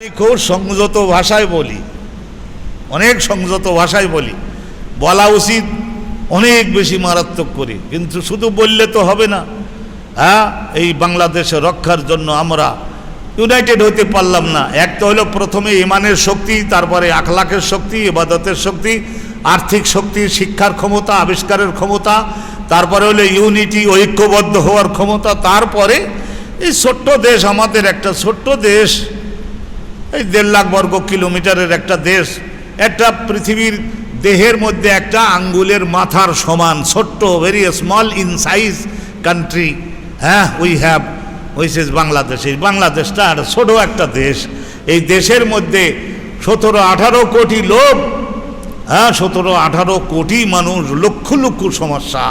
খুব সংযত ভাষায় বলি। অনেক সংযত ভাষায় বলি। বলা উচিত অনেক বেশি মারাত্মক করি। কিন্তু শুধু বললে তো হবে না। হ্যাঁ এই বাংলাদেশে রক্ষার জন্য আমরা ইউনাইটেড হতে পারলাম না। এক তো হলো প্রথমে ইমানের শক্তি, তারপরে আখলাকের শক্তি, ইবাদতের শক্তি, আর্থিক শক্তি, শিক্ষার ক্ষমতা, আবিষ্কারের ক্ষমতা, তারপরে হলো ইউনিটি ঐক্যবদ্ধ হওয়ার ক্ষমতা, তারপরে এই ছোট্ট দেশ, আমাদের একটা ছোট্ট দেশ এই দেড় লাখ বর্গ কিলোমিটারের একটা দেশ, একটা পৃথিবীর দেহের মধ্যে একটা আঙ্গুলের মাথার সমান, ছোট্ট very small in size country হ্যাঁ we have which is Bangladesh এই বাংলাদেশটা আর ছোট একটা দেশ। এই দেশের মধ্যে সতেরো, আঠারো কোটি লোক হ্যাঁ সতেরো, আঠারো কোটি মানুষ, লক্ষ লক্ষ সমস্যা।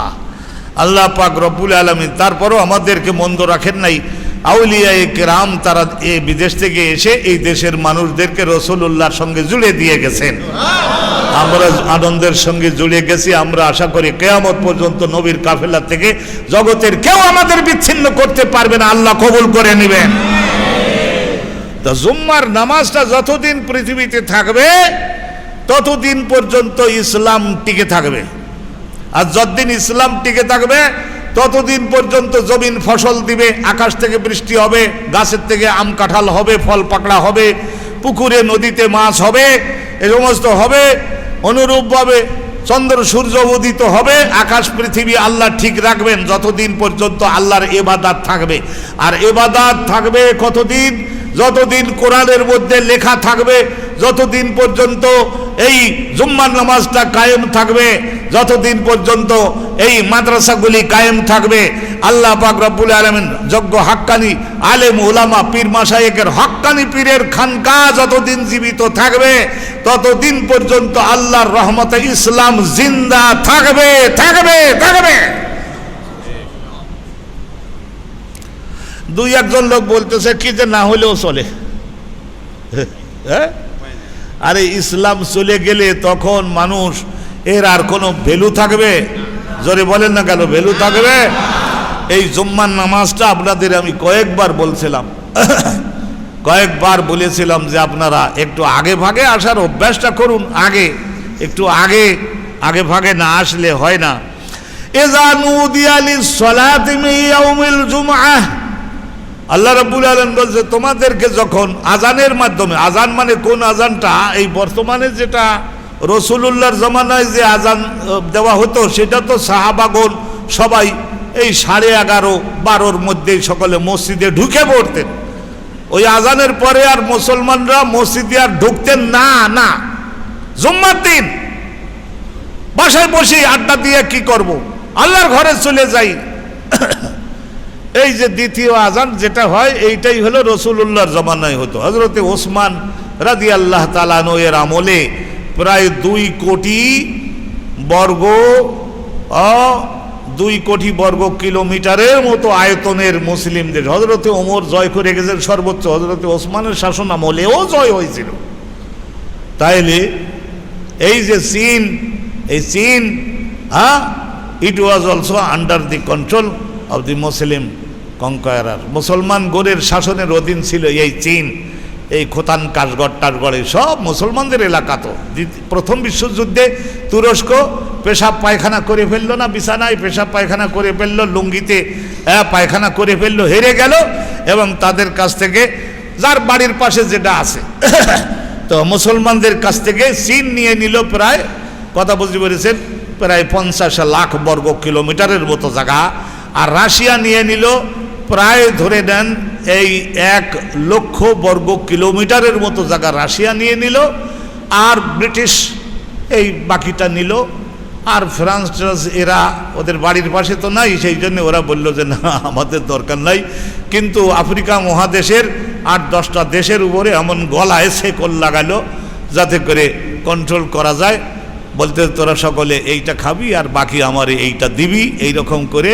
আল্লাহ পাক রব্বুল আলমিন, তারপরও আমাদেরকে মন্দ রাখেন নাই। আউলিয়া কেরাম তারা এ বিদেশ থেকে এসে এই দেশের মানুষদেরকে রসুল্লাহর সঙ্গে জুড়ে দিয়ে গেছেন। আমরা আনন্দের সঙ্গে জুড়ে গেছি, আমরা আশা করি কেয়ামত পর্যন্ত নবীর কাফেলা থেকে জগতের কেউ আমাদের বিচ্ছিন্ন করতে পারবে না, আল্লাহ কবুল করে নেবেন। তো জুম্মার নামাজটা যতদিন পৃথিবীতে থাকবে, ততদিন পর্যন্ত ইসলাম টিকে থাকবে। আর যতদিন ইসলাম টিকে থাকবে ততদিন পর্যন্ত জমিন ফসল দিবে, আকাশ থেকে বৃষ্টি হবে, গাছের থেকে আম কাঁঠাল হবে, ফল পাকড়া হবে, পুকুরে, নদীতে মাছ হবে, এ সমস্ত হবে। অনুরূপভাবে চন্দ্র সূর্য উদিত হবে, আকাশ, পৃথিবী আল্লাহ ঠিক রাখবেন, যতদিন পর্যন্ত আল্লাহর এবাদাত থাকবে। আর এবাদাত থাকবে কতদিন? যতদিন কোরআনের মধ্যে লেখা থাকবে, যতদিন পর্যন্ত এই জুম্মার নামাজটা কায়েম থাকবে, যতদিন পর্যন্ত এই মাদ্রাসাগুলি কায়েম থাকবে। আল্লাহ পাক রব্বুল আলমিন যজ্ঞ হাক্কানি আলেম ওলামা পীর মাসায়েকের হক্কানি পীরের খানকা যতদিন জীবিত থাকবে, ততদিন পর্যন্ত আল্লাহর রহমতে ইসলাম জিন্দা থাকবে থাকবে থাকবে। দুই একজন লোক বলতেছে, কি যে না হলেও চলে? হ্যাঁ? আরে ইসলাম চলে গেলে তখন মানুষ, এর আর কোনো ভ্যালু থাকবে? জোরে বলেন না কেন ভ্যালু থাকবে? এই জুম্মার নামাজটা আপনাদের আমি কয়েকবার বলছিলাম। কয়েকবার বলেছিলাম যে আপনারা একটু আগে ভাগে আসার অভ্যাসটা করুন, আগে, একটু আগে আগে ভাগে না আসলে হয় না। আল্লাহ রাব্বুল আলম বলছে, তোমাদেরকে যখন আজানের মাধ্যমে, আজান মানে কোন আজানটা? এই বর্তমানে যেটা রসুলুল্লাহর জমানায় যে আজান দেওয়া হতো, সেটা তো সাহাবাগন সবাই এই সাড়ে এগারো, বারোর মধ্যেই সকলে মসজিদে ঢুকে পড়তেন। ওই আজানের পরে আর মুসলমানরা মসজিদে আর ঢুকতেন না না। জুম্মার দিন। বাসায় বসে আড্ডা দিয়ে কি করব? আল্লাহর ঘরে চলে যাই। এই যে দ্বিতীয় আজান যেটা হয়, এইটাই হলো রসুল্লাহর জমানায় হতো। হজরতে ওসমান রাদি আল্লাহ তালানো এর আমলে প্রায় দুই কোটি বর্গ দুই কোটি বর্গ কিলোমিটারের মতো আয়তনের মুসলিমদের। হজরতে ওমর জয় করে গেছেন সর্বোচ্চ হজরতে ওসমানের শাসন আমলেও জয় হয়েছিল। তাইলে এই যে চীন এই চীন হ্যাঁ it was also under the control of the Muslim conqueror মুসলমান গোরের শাসনের অধীন ছিল এই চীন এই খোতান কাশগড় টাশগড়ে সব মুসলমানদের এলাকা তো। প্রথম বিশ্বযুদ্ধে তুরস্ক পেশাব পায়খানা করে ফেলল না, বিছানায় পেশাব পায়খানা করে ফেলল, লুঙ্গিতে পায়খানা করে ফেলল, হেরে গেল এবং তাদের কাছ থেকে যার বাড়ির পাশে যেটা আছে। তো মুসলমানদের কাছ থেকে চীন নিয়ে নিল প্রায়, কথা বুঝতে পেরেছেন? প্রায় পঞ্চাশ লাখ বর্গ কিলোমিটারের মতো জায়গা। আর রাশিয়া নিয়ে নিল প্রায় ধরে নেন এই এক লক্ষ বর্গ কিলোমিটারের মতো জায়গা রাশিয়া নিয়ে নিল, আর ব্রিটিশ এই বাকিটা নিল, আর ফ্রান্স ট্রান্স এরা ওদের বাড়ির পাশে তো নাই, সেই জন্য ওরা বলল যে না, আমাদের দরকার নাই। কিন্তু আফ্রিকা মহাদেশের আট দশটা দেশের উপরে এমন গলায় শেকল লাগালো, যাতে করে কন্ট্রোল করা যায়। বলতে তোরা সকলে এইটা খাবি আর বাকি আমার এইটা দিবি এই রকম করে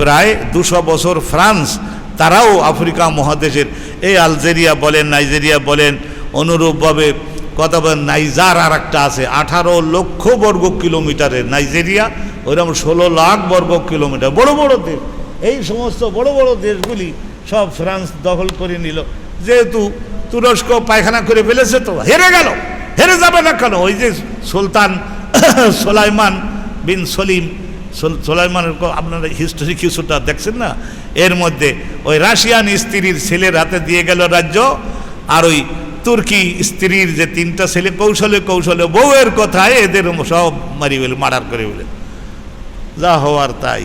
প্রায় দুশো বছর ফ্রান্স, তারাও আফ্রিকা মহাদেশের। এই আলজেরিয়া বলেন, নাইজেরিয়া বলেন, অনুরূপভাবে কথা বলেন, নাইজার আর একটা আছে, আঠারো লক্ষ বর্গ কিলোমিটারের নাইজেরিয়া, ওইরকম ষোলো লাখ বর্গ কিলোমিটার। বড় বড় দেশ, এই সমস্ত বড় বড় দেশগুলি সব ফ্রান্স দখল করে নিল। যেহেতু তুরস্ক পায়খানা করে ফেলেছে তো, হেরে গেল, হেরে যাবে না কেন? ওই যে সুলতান সোলাইমান বিন সলিম সোল- সোলাইমানের আপনারা হিস্টোরি কিছুটা দেখছেন না? এর মধ্যে ওই রাশিয়ান স্ত্রীর ছেলের হাতে দিয়ে গেল রাজ্য, আর ওই তুর্কি স্ত্রীর যে তিনটা ছেলে, কৌশলে কৌশলে বউয়ের কথায় এদের সব মারি ফেলে, মার্ডার করে বলে যা হওয়ার তাই।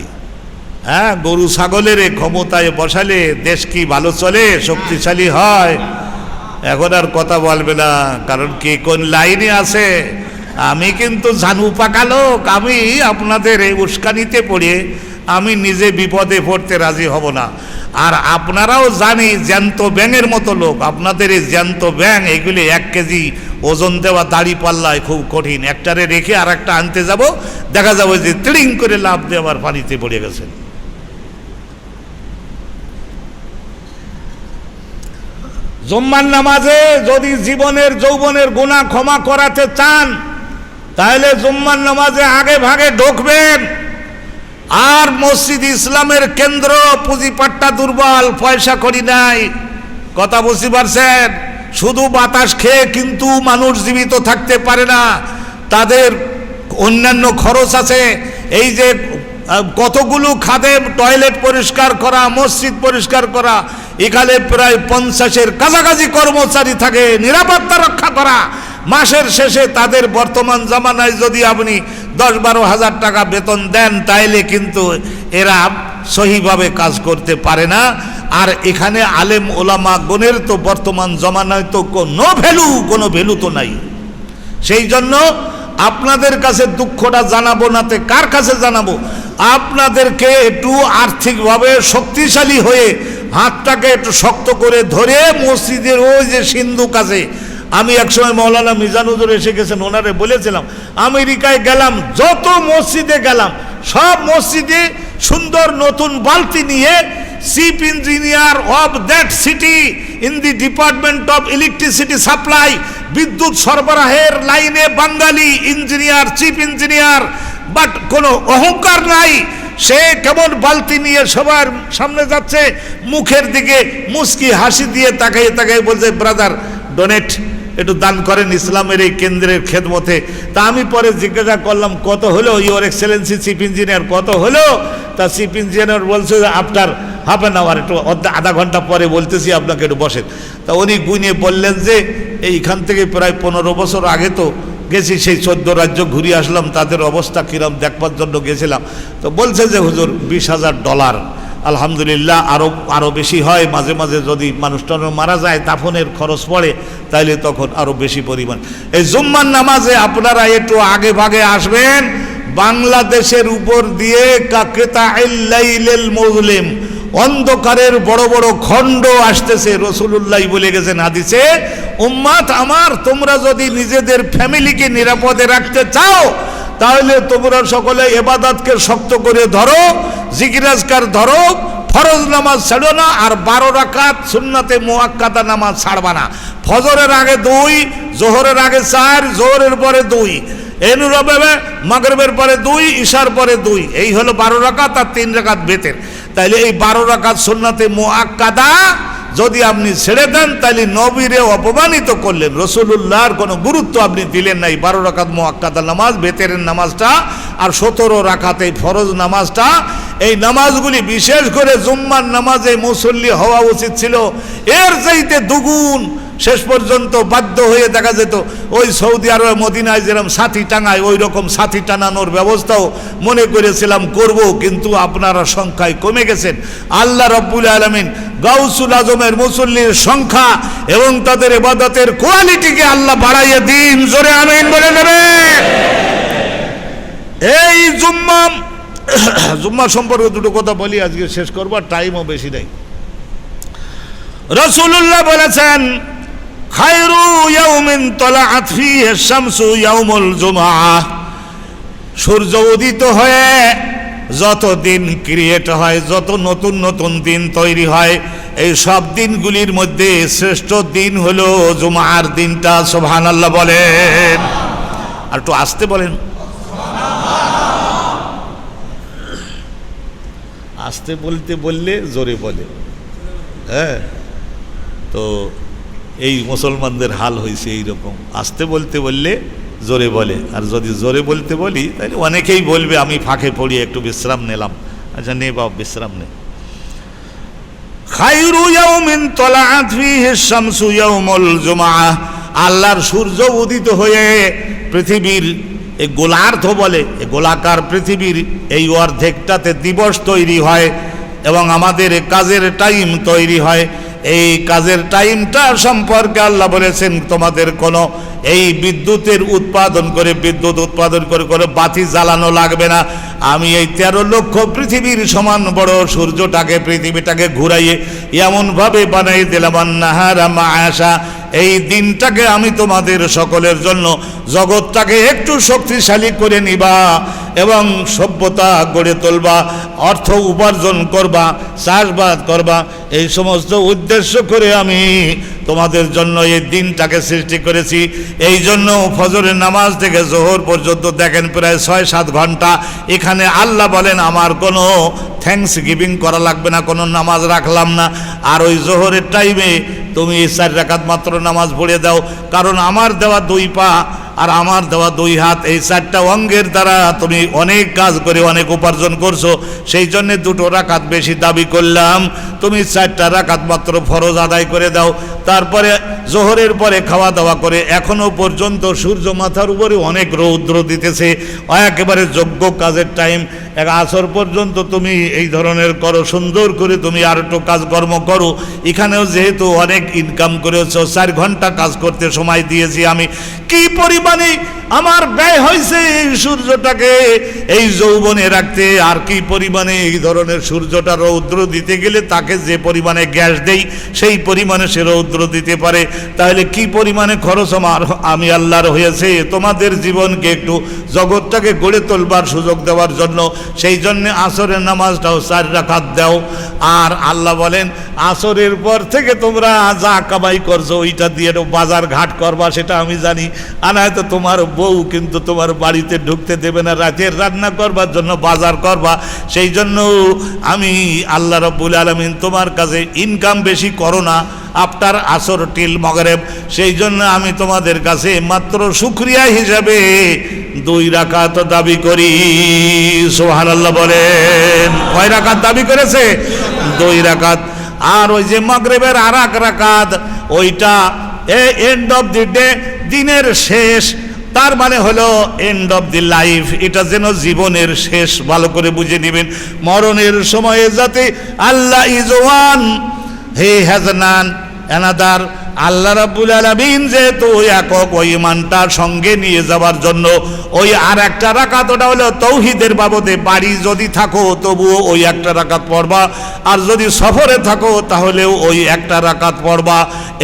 হ্যাঁ গরু ছাগলের ক্ষমতায় বসালে দেশ কি ভালো চলে, শক্তিশালী হয়? এখন আর কথা বলবে না, কারণ কে কোন লাইনে আছে? আমি কিন্তু ঝানু পাকা লোক, আমি আপনাদের এই উস্কানিতে পড়ে আমি নিজে বিপদে পড়তে রাজি হব না। আর আপনারাও জানি জ্যান্ত ব্যাঙের মতো লোক, আপনাদের এই জ্যান্ত ব্যাং এগুলি এক কেজি ওজন দেওয়া দাড়ি পাল্লায় খুব কঠিন। একটারে রেখে আর একটা আনতে যাব, দেখা যাবে যে তিড়িং করে লাভ আবার পানিতে পড়ে গেছে। জম্মান নামাজে যদি জীবনের যৌবনের গুণা ক্ষমা করাতে চান তাহলে জুম্মার নামাজে আগে ভাগে ঢুকবেন। আর মসজিদ ইসলামের কেন্দ্র, পুঁজিপাট্টা দুর্বল, পয়সা করি নাই। কথা বুঝতে পারছেন? শুধু বাতাস খেয়ে কিন্তু মানুষ জীবিত থাকতে পারে না। তাদের অন্যান্য খরচ আছে। এই যে কতগুলো খাদে টয়লেট পরিষ্কার করা, মসজিদ পরিষ্কার করা, এখানে প্রায় পঞ্চাশের কাছাকাছি কর্মচারী থাকে, নিরাপত্তা রক্ষা করা। মাসের শেষে তাদের বর্তমান জামানায় যদি আপনি দশ বারো হাজার টাকা বেতন দেন, তাইলে কিন্তু এরা সহিভাবে কাজ করতে পারে না। আর এখানে আলেম ওলামা গণের তো বর্তমান জমানায় তো কোনো ভ্যালু কোনো ভ্যালু তো নাই। সেই জন্য আপনাদের কাছে দুঃখটা জানাব নাতে কার কাছে জানাব? আপনাদেরকে একটু আর্থিকভাবে শক্তিশালী হয়ে হাতটাকে একটু শক্ত করে ধরে মসজিদের ওই যে সিন্ধু কাছে আমি একসময় মৌলানা মিজানুজুর এসে গেছেন, ওনারে বলেছিলাম, আমেরিকায় গেলাম, যত মসজিদে গেলাম, সব মসজিদে সুন্দর নতুন বালতি নিয়ে chief engineer of that city in the department of electricity supply, বিদ্যুৎ সরবরাহের লাইনে বাঙালি ইঞ্জিনিয়ার, চিফ ইঞ্জিনিয়ার, বাট কোনো অহংকার নাই, সে কেমন বালতি নিয়ে সবার সামনে যাচ্ছে, মুখের দিকে মুস্কি হাসি দিয়ে তাকাই তাকাই বলছে ব্রাদার ডোনেট একটু দান করেন ইসলামের এই কেন্দ্রের খেদমতে। তা আমি পরে জিজ্ঞাসা করলাম, কত হলো? ইওর এক্সেলেন্সি চিফ ইঞ্জিনিয়ার কত হলো? তা চিফ ইঞ্জিনিয়ার বলছে আফটার হাফ অ্যান আওয়ার একটু আধা ঘণ্টা পরে বলতেছি আপনাকে একটু বসেন। তা উনি গুনিয়ে বললেন যে, এইখান থেকে প্রায় পনেরো বছর আগে তো গেছি, সেই চোদ্দ রাজ্য ঘুরিয়ে আসলাম, তাদের অবস্থা কিরম, দেখবার জন্য গেছিলাম। তো বলছে যে, হুজুর, বিশ হাজার ডলার। আলহামদুলিল্লাহ আরও আরও বেশি হয়। মাঝে মাঝে যদি মানুষটা মারা যায় দাফনের খরচ পড়ে, তাইলে তখন আরও বেশি পরিমাণ। এই জুম্মার নামাজে আপনারা একটু আগে ভাগে আসবেন। বাংলাদেশের উপর দিয়ে কাকেতা মজলিম, অন্ধকারের বড় বড় খণ্ড আসতেছে। রসুল্লাহ বলে গেছেন হাদিসে, উম্মাত আমার, তোমরা যদি নিজেদের ফ্যামিলিকে নিরাপদে রাখতে চাও তাহলে তোমরা সকলে এবাদাতকে শক্ত করে ধরো। জিকিরাজকার ধরো, ফরজ নামাজ ছাড়ো না, আর বারো রাকাত সুন্নাতে মোয়াক্কাদা নামাজ ছাড়বা না। ফজরের আগে দুই, জোহরের আগে চার, জোহরের পরে দুই এনুরবে মাগরবের পরে দুই ঈশার পরে দুই। এই হলো বারো রাকাত আর তিন রাকাত বেতের তাইলে এই বারো রাকাত সুন্নাতে মোয়াক্কাদা যদি আপনি ছেড়ে দেন তাহলে নবীরে অপমানিত করলেন রসুল্লাহর কোনো গুরুত্ব আপনি দিলেন নাই বারো রাকাত মোয়াক্কাদা নামাজ বেতের নামাজটা, আর সতেরো এই ফরজ নামাজটা এই নামাজগুলি বিশেষ করে জুম্মার নামাজে মুসল্লি হওয়া উচিত ছিল। এর চাইতে দুগুণ শেষ পর্যন্ত বাধ্য হয়ে দেখা যেত, ওই সৌদি আরবে মদিনায় যেরকম সাথী টাঙায়, ওই রকম সাথী টানানোর ব্যবস্থাও মনে করেছিলাম করব, কিন্তু আপনারা সংখ্যায় কমে গেছেন। আল্লাহ রব্বুল আলমিন গাউসুল আজমের মুসল্লির সংখ্যা এবং তাদের এবাদতের কোয়ালিটিকে আল্লাহ বাড়াইয়ে দিন। জোরে আমিন বলে নেবে এই জুম্মা জুম্মা সম্পর্কে দুটো কথা বলি, আজকে শেষ করবার টাইমও বেশি নেই। রসুল্লাহ বলেছেন, খায়রু ইয়াউমিন তলাআত ফিহি শামসু ইয়াউমুল জুমআ। সূর্য উদিত হয়ে যত দিন ক্রিয়েট হয়, যত নতুন নতুন দিন তৈরি হয়, এই সব দিনগুলির মধ্যে শ্রেষ্ঠ দিন হলো জুমার দিনটা, সুবহানাল্লাহ বলেন। আর একটু আসতে বলেন। আসতে বলতে বললে জোরে বলে। হ্যাঁ? তো এই মুসলমানদের হাল হয়েছে এইরকম। আসতে বলতে বললে জোরে বলে। আর যদি জোরে বলতে বলি, তাহলে অনেকেই বলবে, আমি ফাঁকে পড়ি একটু বিশ্রাম নিলাম। আচ্ছা নে বাবা বিশ্রাম নে। আল্লাহর সূর্য উদিত হয়ে পৃথিবীর এই গোলার্ধ বলে এই গোলাকার পৃথিবীর এই অর্ধেকটাতে দিবস তৈরি হয় এবং আমাদের কাজের টাইম তৈরি হয়। এই কাজের টাইমটা সম্পর্কে আল্লাহ বলেছেন, তোমাদের কোনো এই বিদ্যুতের উৎপাদন করে, বিদ্যুৎ উৎপাদন করে করে বাতি জ্বালানো লাগবে না। আমি এই তেরো লক্ষ পৃথিবীর সমান বড় সূর্যটাকে, পৃথিবীটাকে ঘুরাইয়ে এমনভাবে বানাই দিলাম আশা এই দিনটাকে আমি তোমাদের সকলের জন্য জগৎটাকে একটু শক্তিশালী করে নিবা এবং সভ্যতা গড়ে তুলবা, অর্থ উপার্জন করবা চাষবাদ করবা, এই সমস্ত উদ্দেশ্য করে আমি তোমাদের জন্য এই দিনটাকে সৃষ্টি করেছি। এই জন্য ফজরের নামাজ থেকে জোহর পর্যন্ত দেখেন প্রায় ছয় সাত ঘণ্টা। এখানে আল্লাহ বলেন, আমার কোনো থ্যাংকস গিভিং করা লাগবে না, কোনো নামাজ রাখলাম না। আর ওই জোহরের টাইমে তুমি চার রেখাত মাত্র নামাজ পড়ে দাও। কারণ আমার দেওয়া দুই পা আর আমার দেওয়া দুই হাত, এই চারটা অঙ্গের দ্বারা তুমি অনেক কাজ করে অনেক উপার্জন করছ, সেই জন্য দুটো রাকাত বেশি দাবি করলাম। তুমি চারটা রাকাত মাত্র ফরজ আদায় করে দাও। তারপরে জোহরের পরে খাওয়া দাওয়া করে এখনও পর্যন্ত সূর্য মাথার উপরে অনেক রৌদ্র দিতেছে। একেবারে যোগ্য কাজের টাইম এক আসর পর্যন্ত তুমি এই ধরনের করো, সুন্দর করে তুমি আর একটু কাজকর্ম করো। এখানেও যেহেতু অনেক ইনকাম করেছ, চার ঘণ্টা কাজ করতে সময় দিয়েছি আমি। কি পরিমাণে আমার ব্যয় হয়েছে? সূর্যটাকে এই যৌবনে রাখতে আর কি পরিমাণে এই ধরনের সূর্যটা রৌদ্র দিতে গেলে তাকে যে পরিমাণে গ্যাস দেই, সেই পরিমাণে সে রৌদ্র দিতে পারে। তাহলে কি পরিমাণে খরচ? আমার, আমি আল্লাহর হয়েছে তোমাদের জীবনকে একটু জগৎটাকে গড়ে তোলবার সুযোগ দেওয়ার জন্য। সেই জন্যে আসরের নামাজটাও চার রাখাত দাও। আর আল্লাহ বলেন, আসরের পর থেকে তোমরা যা কামাই করছ, ওইটা দিয়ে বাজার ঘাট করবা, সেটা আমি জানি। আর হয়তো তোমার বউ কিন্তু তোমার বাড়িতে ঢুকতে দেবে না, রাতের রান্না করবার জন্য বাজার করবা। সেই জন্য আমি আল্লাহ রব্বুল আলমিন তোমার কাছে ইনকাম বেশি করো না আফটার আসর টিল মগরেব। সেই জন্য আমি তোমাদের কাছে মাত্র সুক্রিয়া হিসাবে দুই রাকাত দাবি করি। সোহান আল্লাহ বলেন। কয় রাকাত দাবি করেছে? দুই রাকাত। আর ওই যে মগরেবের আর এক রাকাত, ওইটা a end of the day দিনের শেষ তার মানে হলো এন্ড অফ দি লাইফ এটা যেন জীবনের শেষ, ভালো করে বুঝে নেবেন। মরণের সময়ে যাতে আল্লাহ is one he has none another আল্লাহ রাব্বুল আলামিন যেহেতু ওই একক ওই ইমানটা সঙ্গে নিয়ে যাওয়ার জন্য ওই আর একটা রাকাত, ওটা হলো তৌহিদের বাবদে বাড়ি যদি থাকো তবুও ওই একটা রাকাত পড়বা। আর যদি সফরে থাকো তাহলেও ওই একটা রাকাত পড়বা।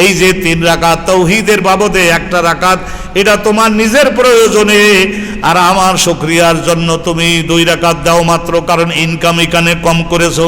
এই যে তিন রাকাত তৌহিদের বাবদে একটা রাকাত, এটা তোমার নিজের প্রয়োজনে। আর আমার শুক্রিয়ার জন্য তুমি দুই রাকাত দাও মাত্র, কারণ ইনকাম এখানে কম করেছ।